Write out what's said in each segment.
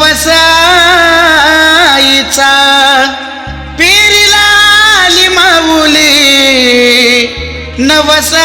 बसाईचा पेरीला माऊली नवसाईचा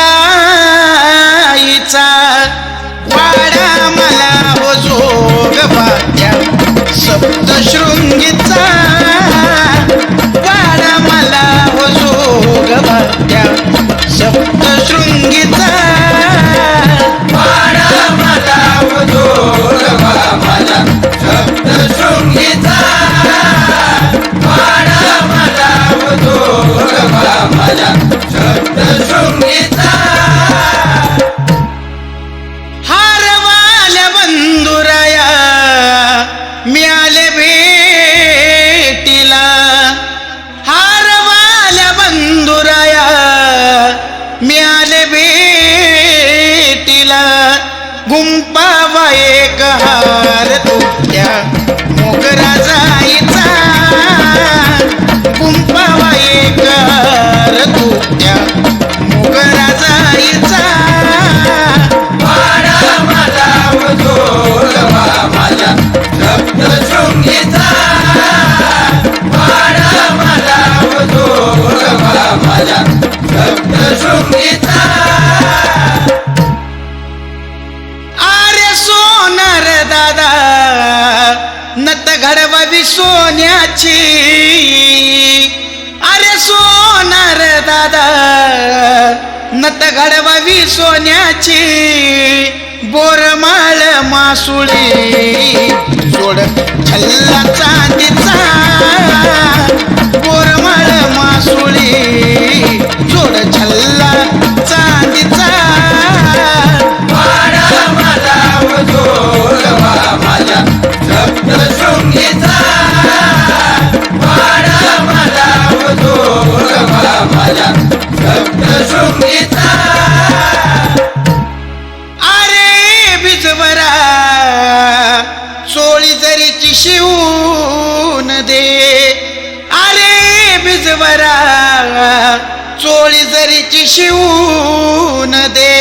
एक हार तुझ्या मोगरा जायचा कुंपावा एक हार तुझ्या मोगरा जायचा घडवावी सोन्याची. अरे सोनार दादा नत घडवावी सोन्याची. बोरमाळ मासुळी. सोड छल्ला त्याची शिवून दे. अरे बिजवरा चोळी जरीची शिवून दे.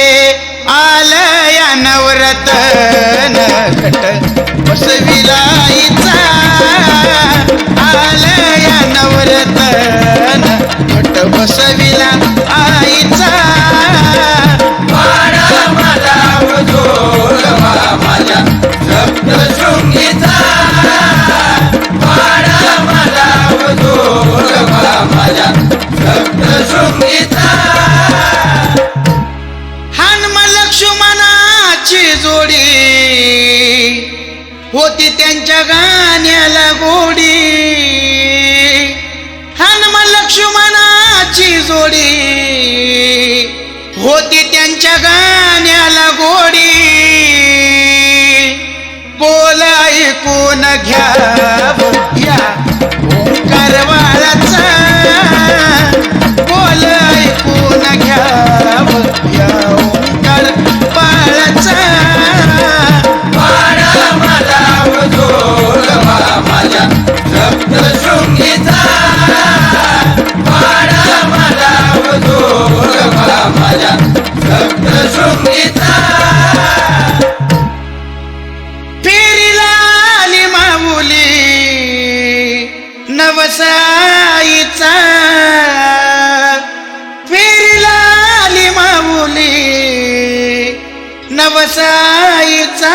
आलया नवरतन घट बसविलाईचा होती त्यांच्या गाण्याला गोडी. हनुम लक्ष्मणाची जोडी. होती त्यांच्या गाण्याला गोडी. बोल ऐकून घ्या. नवसाईचा. फेरीला माऊली. नवसाईचा.